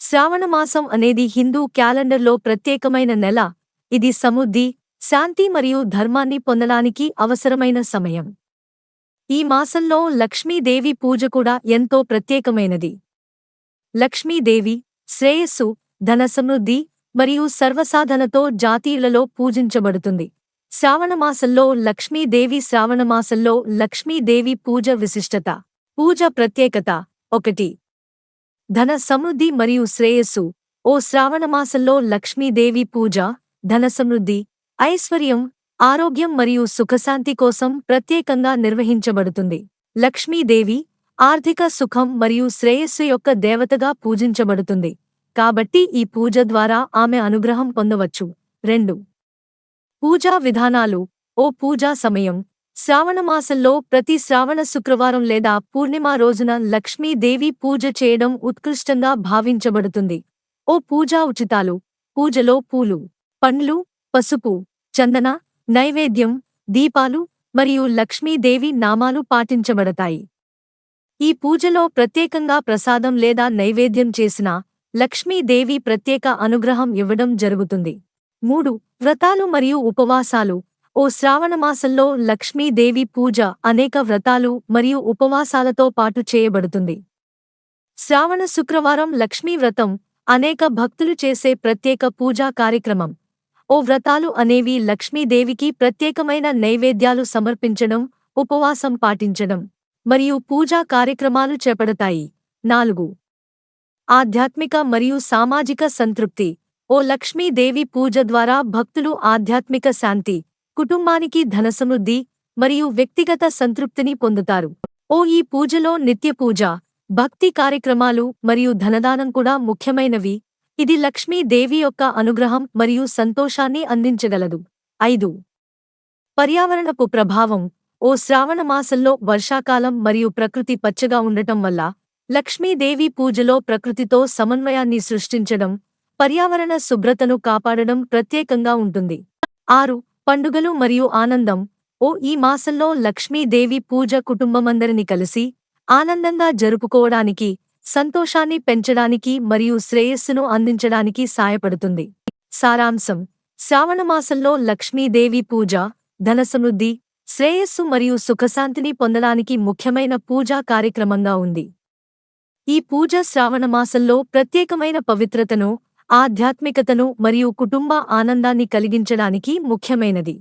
శ్రావణమాసం అనేది హిందూ క్యాలెండర్లో ప్రత్యేకమైన నెల. ఇది సమృద్ధి శాంతి మరియు ధర్మాన్ని పొందడానికి అవసరమైన సమయం. ఈ మాసంలో లక్ష్మీదేవి పూజ కూడా ఎంతో ప్రత్యేకమైనది. లక్ష్మీదేవి శ్రేయస్సు ధన సమృద్ధి మరియు సర్వసాధనతో జాతీయులలో పూజించబడుతుంది. శ్రావణమాసంలో లక్ష్మీదేవి శ్రావణమాసంలో లక్ష్మీదేవి పూజ విశిష్టత. పూజ ప్రత్యేకత ఒకటి. ధన సమృద్ధి మరియు శ్రేయస్సు. ఓ శ్రావణమాసంలో లక్ష్మీదేవి పూజ ధన సమృద్ధి ఐశ్వర్యం ఆరోగ్యం మరియు సుఖశాంతి కోసం ప్రత్యేకంగా నిర్వహించబడుతుంది. లక్ష్మీదేవి ఆర్థిక సుఖం మరియు శ్రేయస్సు యొక్క దేవతగా పూజించబడుతుంది. కాబట్టి ఈ పూజ ద్వారా ఆమె అనుగ్రహం పొందవచ్చు. రెండు. పూజా విధానాలు. ఓ పూజా సమయం. శ్రావణమాసంలో ప్రతి శ్రావణ శుక్రవారం లేదా పూర్ణిమ రోజున లక్ష్మీదేవి పూజ చేయడం ఉత్కృష్టంగా భావించబడుతుంది. ఓ పూజా ఉచితాలు పూజలో పూలు పండ్లు పసుపు చందన నైవేద్యం దీపాలు మరియు లక్ష్మీదేవి నామాలు పాటించబడతాయి. ఈ పూజలో ప్రత్యేకంగా ప్రసాదం లేదా నైవేద్యం చేసిన లక్ష్మీదేవి ప్రత్యేక అనుగ్రహం ఇవ్వడం జరుగుతుంది. మూడు వ్రతాలు మరియు ఉపవాసాలు ఓ శ్రావణమాసంలో లక్ష్మీదేవి పూజ అనేక వ్రతాలు మరియు ఉపవాసాలతో పాటు చేయబడుతుంది. శ్రావణ శుక్రవారం లక్ష్మీ వ్రతం అనేక భక్తులు చేసే ప్రత్యేక పూజా కార్యక్రమం. ఓ వ్రతాలు అనేవి లక్ష్మీదేవికి ప్రత్యేకమైన నైవేద్యాలు సమర్పించడం ఉపవాసం పాటించడం మరియు పూజా కార్యక్రమాలు చేపడతాయి. నాలుగు. ఆధ్యాత్మిక మరియు సామాజిక సంతృప్తి. ఓ లక్ష్మీదేవి పూజ ద్వారా భక్తులు ఆధ్యాత్మిక శాంతి కుటుంబానికి ధనసమృద్ధి మరియు వ్యక్తిగత సంతృప్తిని పొందుతారు. ఓ ఈ పూజలో నిత్య పూజ భక్తి కార్యక్రమాలు మరియు ధనదానం కూడా ముఖ్యమైనవి. ఇది లక్ష్మీదేవి యొక్క అనుగ్రహం మరియు సంతోషాన్ని అందించగలదు. ఐదు. పర్యావరణపు ప్రభావం. ఓ శ్రావణమాసంలో వర్షాకాలం మరియు ప్రకృతి పచ్చగా ఉండటం వల్ల లక్ష్మీదేవి పూజలో ప్రకృతితో సమన్వయాన్ని సృష్టించడం పర్యావరణ శుభ్రతను కాపాడడం ప్రత్యేకంగా ఉంటుంది. ఆరు. పండుగలు మరియు ఆనందం. ఓ ఈ మాసంలో లక్ష్మీదేవి పూజ కుటుంబమందరిని కలిసి ఆనందంగా జరుపుకోవడానికి సంతోషాన్ని పెంచడానికి మరియు శ్రేయస్సును అందించడానికి సాయపడుతుంది సారాంశం. శ్రావణమాసంలో లక్ష్మీదేవి పూజ ధనసమృద్ధి శ్రేయస్సు మరియు సుఖశాంతిని పొందడానికి ముఖ్యమైన పూజా కార్యక్రమంగా ఉంది. ఈ పూజ శ్రావణమాసంలో ప్రత్యేకమైన పవిత్రతను ఆధ్యాత్మికతను మరియు కుటుంబ ఆనందాన్ని కలిగించడానికి ముఖ్యమైనది.